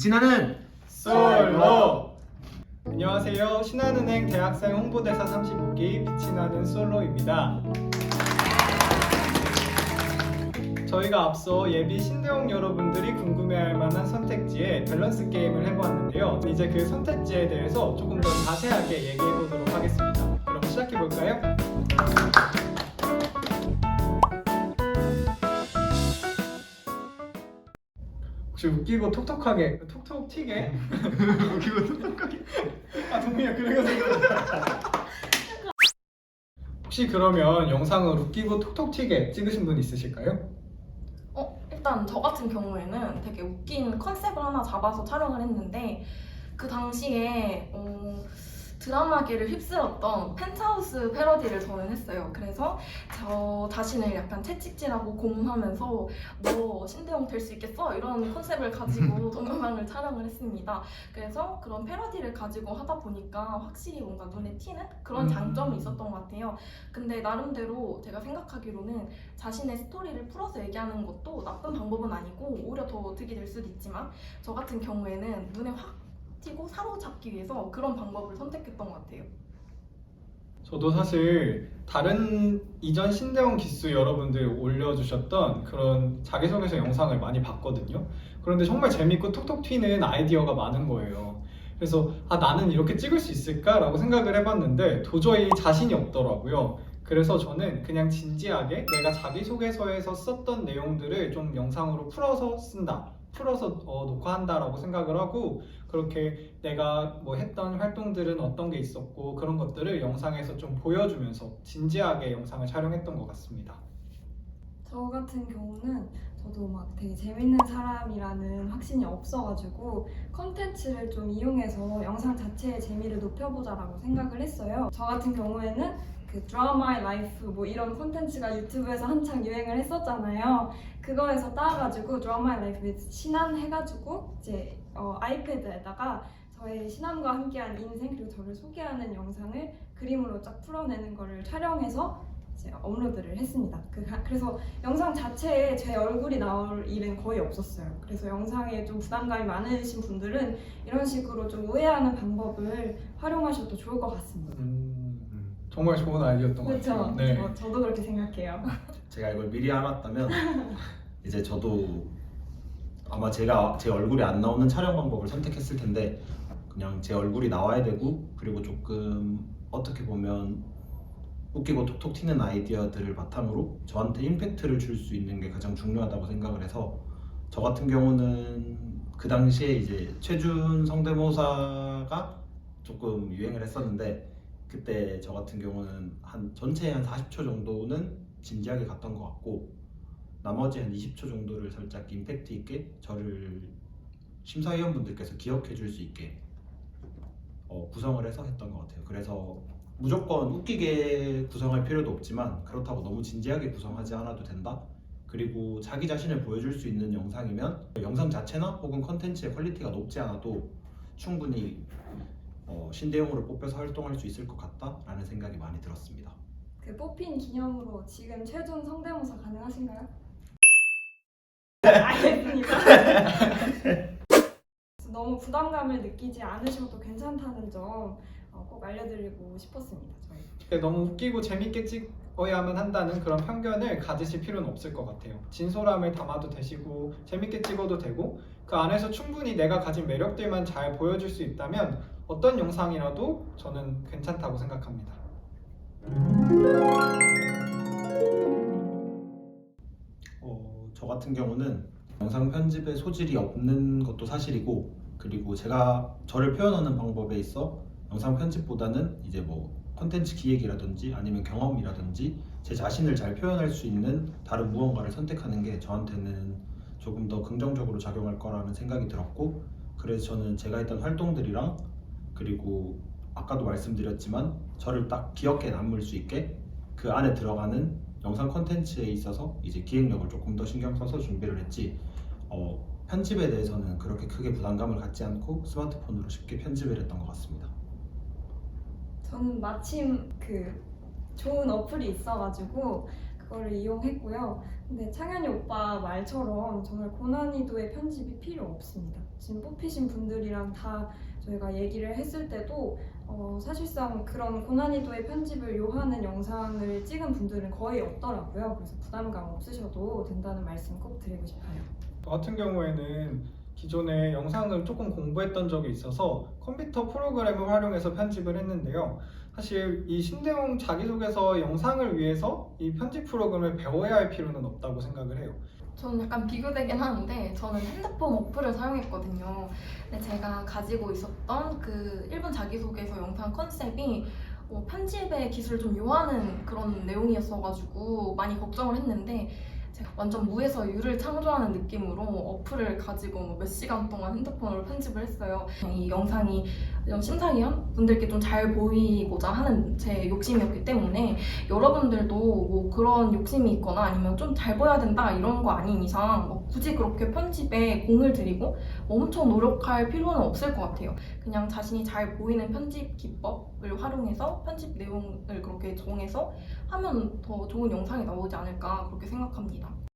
빛이 나는 솔로 안녕하세요. 신한은행 대학생 홍보대사 35기 빛이 나는 솔로입니다. 저희가 앞서 예비 신대용 여러분들이 궁금해할 만한 선택지에 밸런스 게임을 해보았는데요. 이제 그 선택지에 대해서 조금 더 자세하게 얘기해 보도록 하겠습니다. 그럼 시작해 볼까요? 혹시 웃기고 톡톡하게 톡톡 튀게. 웃기고 톡톡하게. 아 동민아 그래가 생각났다. 혹시 그러면 영상을 웃기고 톡톡 튀게 찍으신 분 있으실까요? 어, 일단 저 같은 경우에는 되게 웃긴 컨셉을 하나 잡아서 촬영을 했는데 그 당시에 어, 드라마계를 휩쓸었던 펜트하우스 패러디를 저는 했어요. 그래서 저 자신을 약간 채찍질하고 고문하면서 너 신대용 될 수 있겠어? 이런 컨셉을 가지고 동영상을 촬영을 했습니다. 그래서 그런 패러디를 가지고 하다 보니까 확실히 뭔가 눈에 튀는 그런 음. 장점이 있었던 것 같아요. 근데 나름대로 제가 생각하기로는 자신의 스토리를 풀어서 얘기하는 것도 나쁜 방법은 아니고 오히려 더 득이 될 수도 있지만 저 같은 경우에는 눈에 확 띄고 사로잡기 위해서 그런 방법을 선택했던 것 같아요. 저도 사실 다른 이전 신대원 기수 여러분들 올려주셨던 그런 자기소개서 영상을 많이 봤거든요. 그런데 정말 재밌고 톡톡 튀는 아이디어가 많은 거예요. 그래서 아 나는 이렇게 찍을 수 있을까라고 생각을 해봤는데 도저히 자신이 없더라고요. 그래서 저는 그냥 진지하게 내가 자기소개서에서 썼던 내용들을 좀 영상으로 풀어서 쓴다. 풀어서 어, 녹화한다라고 생각을 하고 그렇게 내가 뭐 했던 활동들은 어떤 게 있었고 그런 것들을 영상에서 좀 보여주면서 진지하게 영상을 촬영했던 것 같습니다. 저 같은 경우는 저도 막 되게 재밌는 사람이라는 확신이 없어가지고 컨텐츠를 좀 이용해서 영상 자체의 재미를 높여보자라고 생각을 했어요. 저 같은 경우에는 그 드라마의 라이프 뭐 이런 컨텐츠가 유튜브에서 한창 유행을 했었잖아요. 그거에서 따가지고 드라마의 라이프 신한 해가지고 이제 어, 아이패드에다가 저의 신한과 함께한 인생 그리고 저를 소개하는 영상을 그림으로 쫙 풀어내는 거를 촬영해서 이제 업로드를 했습니다. 그, 그래서 영상 자체에 제 얼굴이 나올 일은 거의 없었어요. 그래서 영상에 좀 부담감이 많으신 분들은 이런 식으로 좀 우회하는 방법을 활용하셔도 좋을 것 같습니다. 음, 정말 좋은 아이디어였던 것 그렇죠? 같아요. 네. 저, 저도 그렇게 생각해요. 제가 이걸 미리 알았다면 이제 저도 아마 제가 제 얼굴이 안 나오는 촬영 방법을 선택했을 텐데 그냥 제 얼굴이 나와야 되고 그리고 조금 어떻게 보면 웃기고 톡톡 튀는 아이디어들을 바탕으로 저한테 임팩트를 줄 수 있는 게 가장 중요하다고 생각을 해서 저 같은 경우는 그 당시에 이제 최준 성대모사가 조금 유행을 했었는데 그때 저 같은 경우는 한 전체에 한 40초 정도는 진지하게 갔던 것 같고 나머지 한 20초 정도를 살짝 임팩트 있게 저를 심사위원분들께서 기억해 줄 수 있게 어, 구성을 해서 했던 것 같아요. 그래서 무조건 웃기게 구성할 필요도 없지만 그렇다고 너무 진지하게 구성하지 않아도 된다. 그리고 자기 자신을 보여줄 수 있는 영상이면 영상 자체나 혹은 컨텐츠의 퀄리티가 높지 않아도 충분히 어, 신대용으로 뽑혀서 활동할 수 있을 것 같다라는 생각이 많이 들었습니다. 그 뽑힌 기념으로 지금 최종 성대모사 가능하신가요? 알겠습니다. 너무 부담감을 느끼지 않으셔도 괜찮다는 점꼭 알려드리고 싶었습니다. 저희. 너무 웃기고 재밌게 찍어야만 한다는 그런 편견을 가지실 필요는 없을 것 같아요. 진솔함을 담아도 되시고 재밌게 찍어도 되고 그 안에서 충분히 내가 가진 매력들만 잘 보여줄 수 있다면 어떤 영상이라도 저는 괜찮다고 생각합니다. 어, 저 같은 경우는 영상 편집에 소질이 없는 것도 사실이고 그리고 제가 저를 표현하는 방법에 있어 영상 편집보다는 이제 뭐 컨텐츠 기획이라든지 아니면 경험이라든지 제 자신을 잘 표현할 수 있는 다른 무언가를 선택하는 게 저한테는 조금 더 긍정적으로 작용할 거라는 생각이 들었고 그래서 저는 제가 했던 활동들이랑 그리고 아까도 말씀드렸지만 저를 딱 기억해 남을 수 있게 그 안에 들어가는 영상 컨텐츠에 있어서 이제 기획력을 조금 더 신경 써서 준비를 했지 어, 편집에 대해서는 그렇게 크게 부담감을 갖지 않고 스마트폰으로 쉽게 편집을 했던 것 같습니다. 저는 마침 그 좋은 어플이 있어가지고 그거를 이용했고요. 근데 창현이 오빠 말처럼 정말 고난이도의 편집이 필요 없습니다. 지금 뽑히신 분들이랑 다 저희가 얘기를 했을 때도 어, 사실상 그런 고난이도의 편집을 요하는 영상을 찍은 분들은 거의 없더라고요. 그래서 부담감 없으셔도 된다는 말씀 꼭 드리고 싶어요. 저 같은 경우에는 기존에 영상을 조금 공부했던 적이 있어서 컴퓨터 프로그램을 활용해서 편집을 했는데요. 사실 이 신대용 자기소개서 영상을 위해서 이 편집 프로그램을 배워야 할 필요는 없다고 생각을 해요. 저는 약간 비교되긴 하는데 저는 핸드폰 어플을 사용했거든요. 근데 제가 가지고 있었던 그 1분 자기소개서 영상 컨셉이 어, 편집의 기술을 좀 요하는 그런 내용이었어가지고 많이 걱정을 했는데 제가 완전 무에서 유를 창조하는 느낌으로 어플을 가지고 뭐 몇 시간 동안 핸드폰으로 편집을 했어요. 이 영상이 좀 심사위원 분들께 좀 잘 보이고자 하는 제 욕심이었기 때문에 여러분들도 뭐 그런 욕심이 있거나 아니면 좀 잘 보여야 된다 이런 거 아닌 이상 뭐 굳이 그렇게 편집에 공을 들이고 엄청 노력할 필요는 없을 것 같아요. 그냥 자신이 잘 보이는 편집 기법을 활용해서 편집 내용을 그렇게 정해서 하면 더 좋은 영상이 나오지 않을까 그렇게 생각합니다.